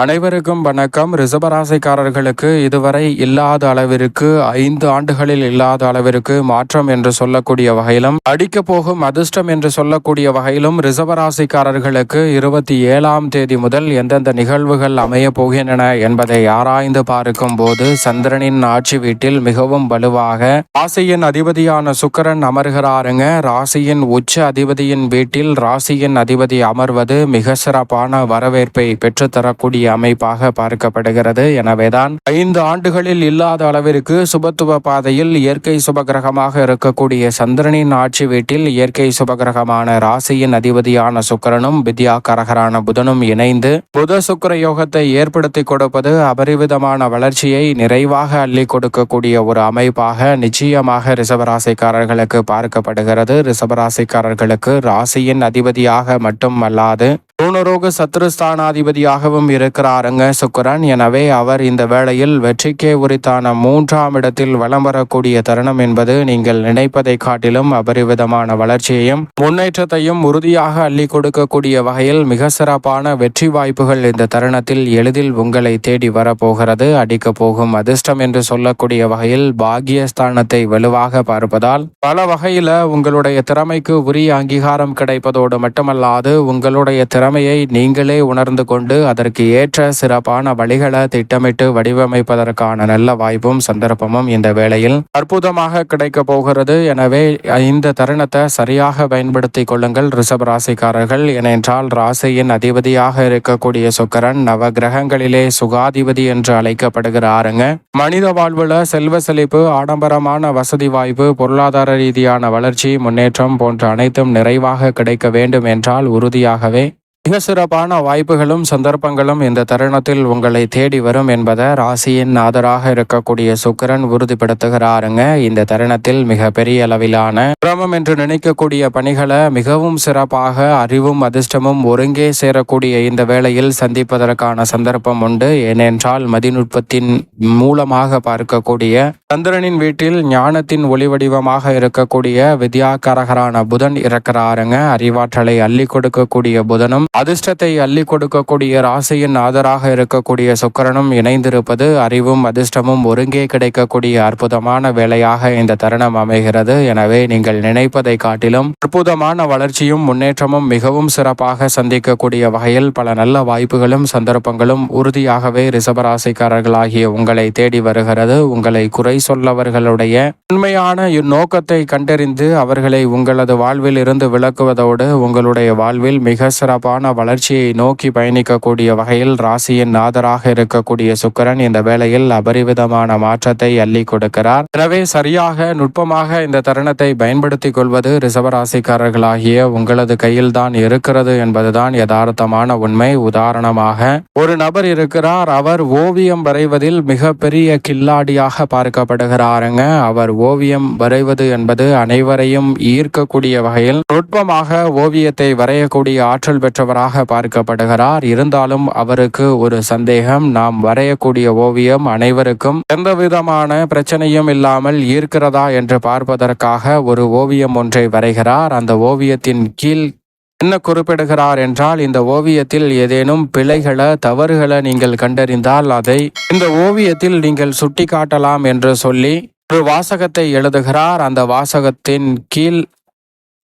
அனைவருக்கும் வணக்கம். ரிசபராசிக்காரர்களுக்கு இதுவரை இல்லாத அளவிற்கு ஐந்து ஆண்டுகளில் இல்லாத அளவிற்கு மாற்றம் என்று சொல்லக்கூடிய வகையிலும் அடிக்க போகும் அதிர்ஷ்டம் என்று சொல்லக்கூடிய வகையிலும் ரிசபராசிக்காரர்களுக்கு இருபத்தி ஏழாம் தேதி முதல் எந்தெந்த நிகழ்வுகள் அமைய போகின்றன என்பதை ஆராய்ந்து பார்க்கும் போது சந்திரனின் ஆட்சி வீட்டில் மிகவும் வலுவாக ராசியின் அதிபதியான சுக்கரன் அமர்கிறாருங்க. ராசியின் உச்ச அதிபதியின் வீட்டில் ராசியின் அதிபதி அமர்வது மிக சிறப்பான வரவேற்பை பெற்றுத்தரக்கூடிய அமைப்பாக பார்க்கப்படுகிறது. எனவேதான் ஐந்து ஆண்டுகளில் இல்லாத அளவிற்கு சுபத்துவ பாதையில் இயற்கை சுபகிரகமாக இருக்கக்கூடிய சந்திரனின் ஆட்சி வீட்டில் இயற்கை சுபகிரகமான ராசியின் அதிபதியான சுக்கரனும் வித்யா கரகரான புதனும் இணைந்து புத சுக்கர யோகத்தை ஏற்படுத்தி கொடுப்பது அபரிவிதமான வளர்ச்சியை நிறைவாக அள்ளி கொடுக்கக்கூடிய ஒரு அமைப்பாக நிச்சயமாக ரிசவராசிக்காரர்களுக்கு பார்க்கப்படுகிறது. ரிசவராசிக்காரர்களுக்கு ராசியின் அதிபதியாக மட்டும் அல்லாது பூனரோக சத்ருஸ்தானாதிபதியாகவும் இருக்கிறாருங்க சுக்கரன். எனவே அவர் இந்த வேளையில் வெற்றிக்கே உரித்தான மூன்றாம் இடத்தில் வலம் வரக்கூடிய தருணம் என்பது நீங்கள் நினைப்பதை காட்டிலும் அபரிவிதமான வளர்ச்சியையும் முன்னேற்றத்தையும் உறுதியாக அள்ளி கொடுக்கக்கூடிய வகையில் மிக சிறப்பான வெற்றி வாய்ப்புகள் இந்த தருணத்தில் எளிதில் உங்களை தேடி வரப்போகிறது. அடிக்க போகும் அதிர்ஷ்டம் என்று சொல்லக்கூடிய வகையில் பாகியஸ்தானத்தை வலுவாக பார்ப்பதால் பல வகையில உங்களுடைய திறமைக்கு உரிய அங்கீகாரம் கிடைப்பதோடு மட்டுமல்லாது உங்களுடைய திறமையை நீங்களே உணர்ந்து கொண்டு அதற்கு ஏற்ற சிறப்பான வழிகளை திட்டமிட்டு வடிவமைப்பதற்கான நல்ல வாய்ப்பும் சந்தர்ப்பமும் இந்த வேளையில் அற்புதமாக கிடைக்க போகிறது. எனவே இந்த தருணத்தை சரியாக பயன்படுத்திக் கொள்ளுங்கள். ரிஷப் ராசிக்காரர்கள் ஏனென்றால் ராசியின் அதிபதியாக இருக்கக்கூடிய சுக்கரன் நவ கிரகங்களிலே சுகாதிபதி என்று அழைக்கப்படுகிறாருங்க. மனித வாழ்வுல செல்வ செழிப்பு ஆடம்பரமான வசதி வாய்ப்பு பொருளாதார ரீதியான வளர்ச்சி முன்னேற்றம் போன்ற அனைத்தும் நிறைவாக கிடைக்க வேண்டும் என்றால் உறுதியாகவே மிக சிறப்பான வாய்ப்புகளும் சந்தர்ப்பங்களும் இந்த தருணத்தில் உங்களை தேடி வரும் என்பதை ராசியின் நாதராக இருக்கக்கூடிய சுக்கிரன் உறுதிப்படுத்துகிறாருங்க. இந்த தருணத்தில் மிக பெரிய அளவிலான கிரமம் என்று நினைக்கக்கூடிய பணிகளை மிகவும் சிறப்பாக அறிவும் அதிர்ஷ்டமும் ஒருங்கே சேரக்கூடிய இந்த வேளையில் சந்திப்பதற்கான சந்தர்ப்பம் உண்டு. ஏனென்றால் மதிநுட்பத்தின் மூலமாக பார்க்கக்கூடிய சந்திரனின் வீட்டில் ஞானத்தின் ஒளி வடிவமாக இருக்கக்கூடிய வித்யாகரகரான புதன் இருக்கிறாருங்க அறிவாற்றலை அள்ளி கொடுக்கக்கூடிய புதனும் அதிர்ஷ்டத்தை அள்ளி கொடுக்கக்கூடிய ராசியின் ஆதராக இருக்கக்கூடிய சுக்கரனும் இணைந்திருப்பது அறிவும் அதிர்ஷ்டமும் ஒருங்கே கிடைக்கக்கூடிய அற்புதமான வேலையாக இந்த தருணம் அமைகிறது. எனவே நீங்கள் நினைப்பதை காட்டிலும் அற்புதமான வளர்ச்சியும் முன்னேற்றமும் மிகவும் சிறப்பாக சந்திக்கக்கூடிய வகையில் பல நல்ல வாய்ப்புகளும் சந்தர்ப்பங்களும் உறுதியாகவே ரிசபராசிக்காரர்களாகிய உங்களை தேடி வருகிறது. உங்களை குறை சொல்லவர்களுடைய உண்மையான இந்நோக்கத்தை கண்டறிந்து அவர்களை உங்களது வாழ்வில் இருந்து விளக்குவதோடு உங்களுடைய வாழ்வில் மிக சிறப்பான வளர்ச்சியை நோக்கி பயணிக்கக்கூடிய வகையில் ராசியின் நாதராக இருக்கக்கூடிய சுக்கரன் இந்த வேளையில் அபரிவிதமான மாற்றத்தை அள்ளி கொடுக்கிறார். எனவே சரியாக நுட்பமாக இந்த தருணத்தை பயன்படுத்திக் கொள்வது ரிசவராசிக்காரர்களாகிய உங்களது கையில் தான் இருக்கிறது என்பதுதான் யதார்த்தமான உண்மை. உதாரணமாக ஒரு நபர் இருக்கிறார் அவர் ஓவியம் வரைவதில் மிகப்பெரிய கில்லாடியாக பார்க்கப்படுகிறாருங்க. அவர் ஓவியம் வரைவது என்பது அனைவரையும் ஈர்க்கக்கூடிய வகையில் நுட்பமாக ஓவியத்தை வரையக்கூடிய ஆற்றல் பெற்றவர் பெற்றவராக பார்க்கப்படுகிறார். இருந்தாலும் அவருக்கு ஒரு சந்தேகம் நாம் வரையக்கூடிய ஓவியம் அனைவருக்கும் எந்த விதமான பிரச்சனையும் இல்லாமல் ஈர்க்கிறதா என்று பார்ப்பதற்காக ஒரு ஓவியம் ஒன்றை வரைகிறார். அந்த ஓவியத்தின் கீழ் என்ன குறிப்பிடுகிறார் என்றால் இந்த ஓவியத்தில் ஏதேனும் பிழைகளை தவறுகளை நீங்கள் கண்டறிந்தால் அதை இந்த ஓவியத்தில் நீங்கள் சுட்டி காட்டலாம் என்று சொல்லி ஒரு வாசகத்தை எழுதுகிறார். அந்த வாசகத்தின் கீழ்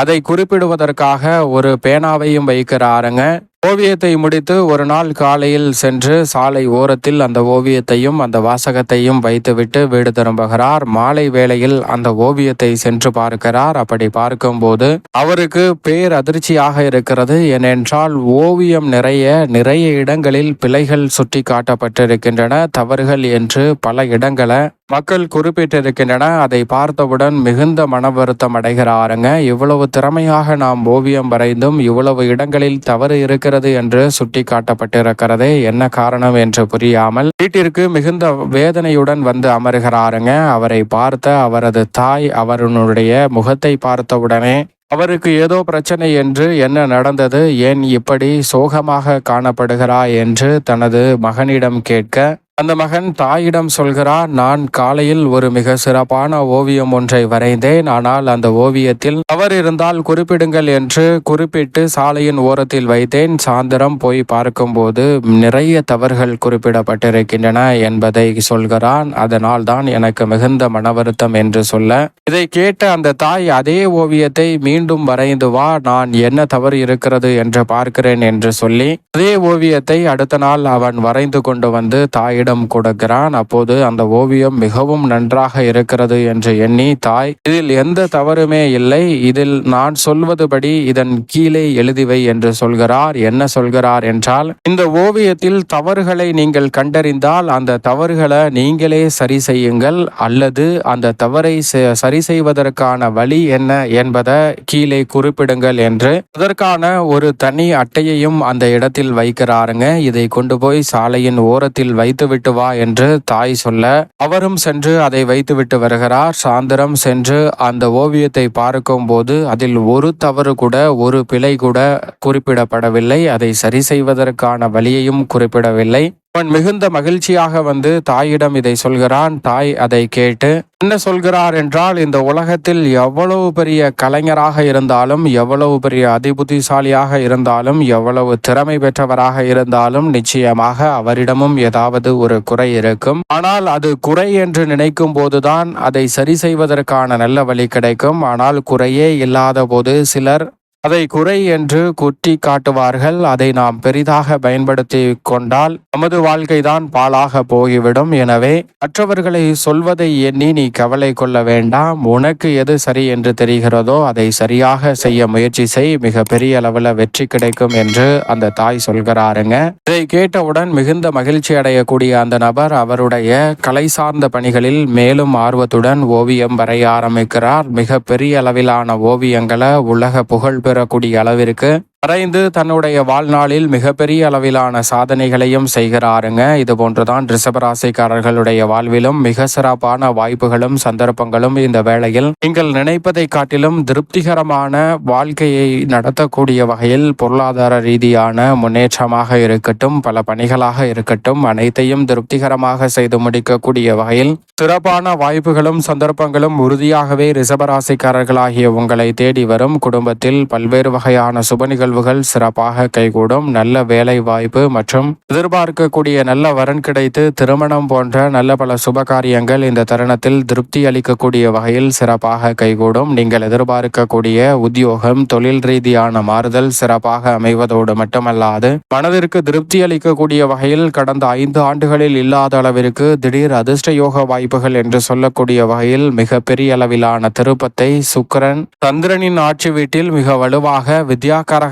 அதை குறிப்பிடுவதற்காக ஒரு பேனாவையும் வைக்கிறாருங்க. ஓவியத்தை முடித்து ஒரு நாள் காலையில் சென்று சாலை ஓரத்தில் அந்த ஓவியத்தையும் அந்த வாசகத்தையும் வைத்துவிட்டு வீடு திரும்புகிறார். மாலை வேளையில் அந்த ஓவியத்தை சென்று பார்க்கிறார். அப்படி பார்க்கும்போது அவருக்கு பேர் அதிர்ச்சியாக இருக்கிறது. ஏனென்றால் ஓவியம் நிறைய நிறைய இடங்களில் பிழைகள் சுட்டி காட்டப்பட்டிருக்கின்றன தவறுகள் என்று பல இடங்களை மக்கள் குறிப்பிட்டிருக்கின்றன அதை பார்த்தவுடன் மிகுந்த மன வருத்தம் அடைகிறாருங்க. இவ்வளவு திறமையாக நாம் ஓவியம் வரைந்தும் இவ்வளவு இடங்களில் தவறு இருக்கிறது என்று சுட்டிக்காட்டப்பட்டிருக்கிறதே என்ன காரணம் என்று புரியாமல் வீட்டிற்கு மிகுந்த வேதனையுடன் வந்து அமர்கிறாருங்க. அவரை பார்த்த அவரது தாய் அவருடைய முகத்தை பார்த்தவுடனே அவருக்கு ஏதோ பிரச்சனை என்று என்ன நடந்தது? ஏன் இப்படி சோகமாக காணப்படுகிறாய்? என்று தனது மகனிடம் கேட்க அந்த மகன் தாயிடம் சொல்கிறார் நான் காலையில் ஒரு மிக சிறப்பான ஓவியம் ஒன்றை வரைந்தேன். ஆனால் அந்த ஓவியத்தில் தவறு இருந்தால் குறிப்பிடுங்கள் என்று குறிப்பிட்டு சாலையின் ஓரத்தில் வைத்தேன். சாயந்தரம் போய் பார்க்கும்போது நிறைய தவறுகள் குறிப்பிடப்பட்டிருக்கின்றன என்பதை சொல்கிறான். அதனால் தான் எனக்கு மிகுந்த மன வருத்தம் என்று சொல்ல இதை கேட்ட அந்த தாய் அதே ஓவியத்தை மீண்டும் வரைந்து வா. நான் என்ன தவறு இருக்கிறது என்று பார்க்கிறேன் என்று சொல்லி அதே ஓவியத்தை அடுத்த நாள் அவன் வரைந்து கொண்டு வந்து தாயிடம் கொடுக்கிறான். அப்போது அந்த ஓவியம் மிகவும் நன்றாக இருக்கிறது என்று எண்ணி தாய் இதில் எந்த தவறுமே இல்லை. இதில் நான் சொல்வதுபடி இதன் கீழே எழுதிவை என்று சொல்கிறார். என்ன சொல்கிறார் என்றால் இந்த ஓவியத்தில் தவறுகளை நீங்கள் கண்டறிந்தால் அந்த தவறுகளை நீங்களே சரி செய்யுங்கள். அல்லது அந்த தவறை செ- சரி செய்வதற்கான வழி என்ன என்பதை கீழே குறிப்பிடுங்கள் என்று அதற்கான ஒரு தனி அட்டையையும் அந்த இடத்தில் வைக்கிறாருங்க. இதை கொண்டு போய் சாலையின் ஓரத்தில் வைத்துவிட்டு வா என்று தாய் சொல்ல அவரும் சென்று அதை வைத்துவிட்டு வருகிறார். சாந்தரம் சென்று அந்த ஓவியத்தை பார்க்கும்போது அதில் ஒரு தவறு கூட ஒரு பிழை கூட குறிப்பிடப்படவில்லை. அதை சரி செய்வதற்கான வழியையும் குறிப்பிடவில்லை. அவன் மிகுந்த மகிழ்ச்சியாக வந்து தாயிடம் இதை சொல்கிறான். தாய் அதை கேட்டு என்ன சொல்கிறார் என்றால் இந்த உலகத்தில் எவ்வளவு பெரிய கலைஞராக இருந்தாலும் எவ்வளவு பெரிய அதிபுத்திசாலியாக இருந்தாலும் எவ்வளவு திறமை பெற்றவராக இருந்தாலும் நிச்சயமாக அவரிடமும் ஏதாவது ஒரு குறை இருக்கும். ஆனால் அது குறை என்று நினைக்கும் போதுதான் அதை சரி செய்வதற்கான நல்ல வழி கிடைக்கும். ஆனால் குறையே இல்லாத போது சிலர் அதை குறை என்று குட்டி காட்டுவார்கள். அதை நாம் பெரிதாக பயன்படுத்தி கொண்டால் நமது வாழ்க்கைதான் பாழாக போய்விடும். எனவே மற்றவர்களை சொல்வதை எண்ணி நீ கவலை கொள்ள வேண்டாம். உனக்கு எது சரி என்று தெரிகிறதோ அதை சரியாக செய்ய முயற்சி செய். மிக பெரிய அளவில் வெற்றி கிடைக்கும் என்று அந்த தாய் சொல்கிறாருங்க. இதை கேட்டவுடன் மிகுந்த மகிழ்ச்சி அடையக்கூடிய அந்த நபர் அவருடைய கலை சார்ந்த பணிகளில் மேலும் ஆர்வத்துடன் ஓவியம் வரைய ஆரம்பிக்கிறார். மிக பெரிய அளவிலான ஓவியங்களை உலக புகழ் வரக்கூடிய அளவிற்கு வரைந்து தன்னுடைய வாழ்நாளில் மிகப்பெரிய அளவிலான சாதனைகளையும் செய்கிறாருங்க. இது போன்றுதான் ரிஷபராசிக்காரர்களுடைய வாழ்விலும் மிக சிறப்பான வாய்ப்புகளும் சந்தர்ப்பங்களும் இந்த வேளையில். நீங்கள் நினைப்பதை காட்டிலும் திருப்திகரமான வாழ்க்கையை நடத்தக்கூடிய வகையில் பொருளாதார ரீதியான முன்னேற்றமாக இருக்கட்டும் பல பணிகளாக இருக்கட்டும் அனைத்தையும் திருப்திகரமாக செய்து முடிக்கக்கூடிய வகையில் சிறப்பான வாய்ப்புகளும் சந்தர்ப்பங்களும் உறுதியாகவே ரிஷபராசிக்காரர்களாகிய உங்களை தேடி வரும் குடும்பத்தில் பல்வேறு வகையான சுபனிகள் நிகழ்வுகள் சிறப்பாக கைகூடும் நல்ல வேலை வாய்ப்பு மற்றும் எதிர்பார்க்கக்கூடிய நல்ல வரன் கிடைத்து திருமணம் போன்ற நல்ல பல சுபகாரியங்கள் இந்த தருணத்தில் திருப்தி அளிக்கக்கூடிய வகையில் சிறப்பாக கைகூடும். நீங்கள் எதிர்பார்க்கக்கூடிய உத்தியோகம் தொழில் ரீதியான மாறுதல் சிறப்பாக அமைவதோடு மட்டுமல்லாது மனதிற்கு திருப்தி அளிக்கக்கூடிய வகையில் கடந்த ஐந்து ஆண்டுகளில் இல்லாத அளவிற்கு திடீர் அதிர்ஷ்ட யோக வாய்ப்புகள் என்று சொல்லக்கூடிய வகையில் மிக பெரிய அளவிலான திருப்பத்தை சுக்கிரன் சந்திரனின் ஆட்சி வீட்டில் மிக வலுவாக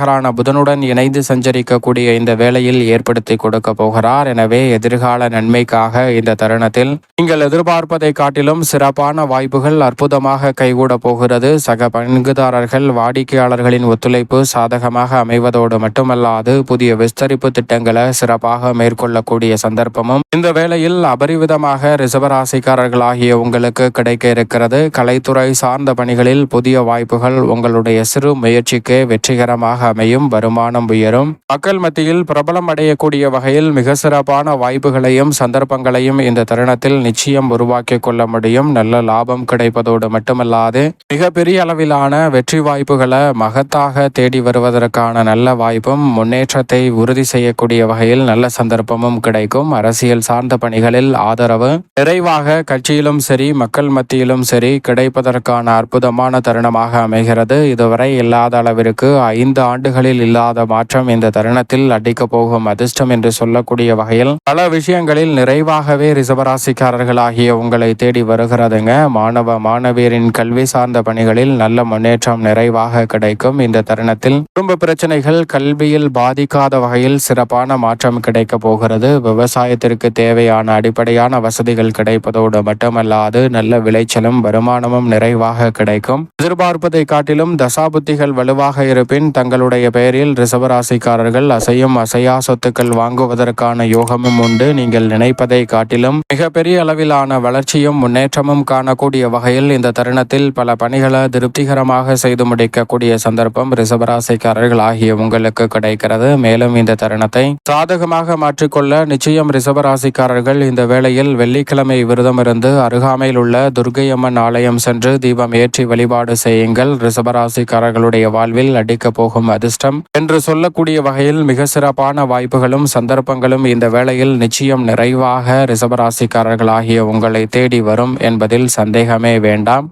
வித்யாகாரகரான புதனுடன் இணைந்து சஞ்சரிக்கக்கூடிய இந்த வேளையில் ஏற்படுத்தி கொடுக்க போகிறார். எனவே எதிர்கால நன்மைக்காக இந்த தருணத்தில் நீங்கள் எதிர்பார்ப்பதை காட்டிலும் சிறப்பான வாய்ப்புகள் அற்புதமாக கைகூட போகிறது. சக பங்குதாரர்கள் வாடிக்கையாளர்களின் ஒத்துழைப்பு சாதகமாக அமைவதோடு மட்டுமல்லாது புதிய விஸ்தரிப்பு திட்டங்களை சிறப்பாக மேற்கொள்ளக்கூடிய சந்தர்ப்பமும் இந்த வேளையில் அபரிவிதமாக ரிசவராசிக்காரர்களாகிய உங்களுக்கு கிடைக்க இருக்கிறது. கலைத்துறை சார்ந்த பணிகளில் புதிய வாய்ப்புகள் உங்களுடைய சிறு முயற்சிக்கு வெற்றிகரமாக அமையும் வருமானம் உயரும். மக்கள் மத்தியில் பிரபலம் அடையக்கூடிய வகையில் மிக சிறப்பான வாய்ப்புகளையும் சந்தர்ப்பங்களையும் இந்த தருணத்தில் நிச்சயம் உருவாக்கி கொள்ள முடியும். நல்ல லாபம் கிடைப்பதோடு மட்டுமல்லாது மிக பெரிய அளவிலான வெற்றி வாய்ப்புகளை மகத்தாக தேடி வருவதற்கான நல்ல வாய்ப்பும் முன்னேற்றத்தை உறுதி செய்யக்கூடிய வகையில் நல்ல சந்தர்ப்பமும் கிடைக்கும். அரசியல் சார்ந்த பணிகளில் ஆதரவு நிறைவாக கட்சியிலும் சரி மக்கள் மத்தியிலும் சரி கிடைப்பதற்கான அற்புதமான தருணமாக அமைகிறது. இதுவரை இல்லாத அளவிற்கு ஐந்து ஆண்டு ஆண்டுகளில் இல்லாத மாற்றம் இந்த தருணத்தில் அடிக்கப் போகும் அதிர்ஷ்டம் என்று சொல்லக்கூடிய வகையில் பல விஷயங்களில் நிறைவாகவே ரிசவராசிக்காரர்களாகிய உங்களை தேடி வருகிறதுங்க. மாணவ மாணவியரின் கல்வி சார்ந்த பணிகளில் நல்ல முன்னேற்றம் நிறைவாக கிடைக்கும். இந்த தருணத்தில் குடும்ப பிரச்சனைகள் கல்வியில் பாதிக்காத வகையில் சிறப்பான மாற்றம் கிடைக்கப் போகிறது. விவசாயத்திற்கு தேவையான அடிப்படையான வசதிகள் கிடைப்பதோடு மட்டுமல்லாது நல்ல விளைச்சலும் வருமானமும் நிறைவாக கிடைக்கும். எதிர்பார்ப்பதை காட்டிலும் தசாபுத்திகள் வலுவாக இருப்பின் தங்களுடைய இதனுடைய பெயரில் ரிசவராசிக்காரர்கள் அசையும் அசையா சொத்துக்கள் வாங்குவதற்கான யோகமும் உண்டு. நீங்கள் நினைப்பதை காட்டிலும் மிகப்பெரிய அளவிலான வளர்ச்சியும் முன்னேற்றமும் காணக்கூடிய வகையில் இந்த தருணத்தில் பல பணிகளை திருப்திகரமாக செய்து முடிக்கக்கூடிய சந்தர்ப்பம் ரிசவராசிக்காரர்கள் ஆகிய உங்களுக்கு கிடைக்கிறது. மேலும் இந்த தருணத்தை சாதகமாக மாற்றிக்கொள்ள நிச்சயம் ரிசவராசிக்காரர்கள் இந்த வேளையில் வெள்ளிக்கிழமை விரதம் இருந்து அருகாமையில் உள்ள துர்கையம்மன் ஆலயம் சென்று தீபம் ஏற்றி வழிபாடு செய்யுங்கள். ரிசவராசிக்காரர்களுடைய வாழ்வில் அடிக்கப் போகும் அதிர்ஷ்டம். என்று சொல்லக்கூடிய வகையில் மிக சிறப்பான வாய்ப்புகளும் சந்தர்ப்பங்களும் இந்த வேளையில் நிச்சயம் நிறைவாக ரிசபராசிக்காரர்களாகிய உங்களை தேடி வரும் என்பதில் சந்தேகமே வேண்டாம்.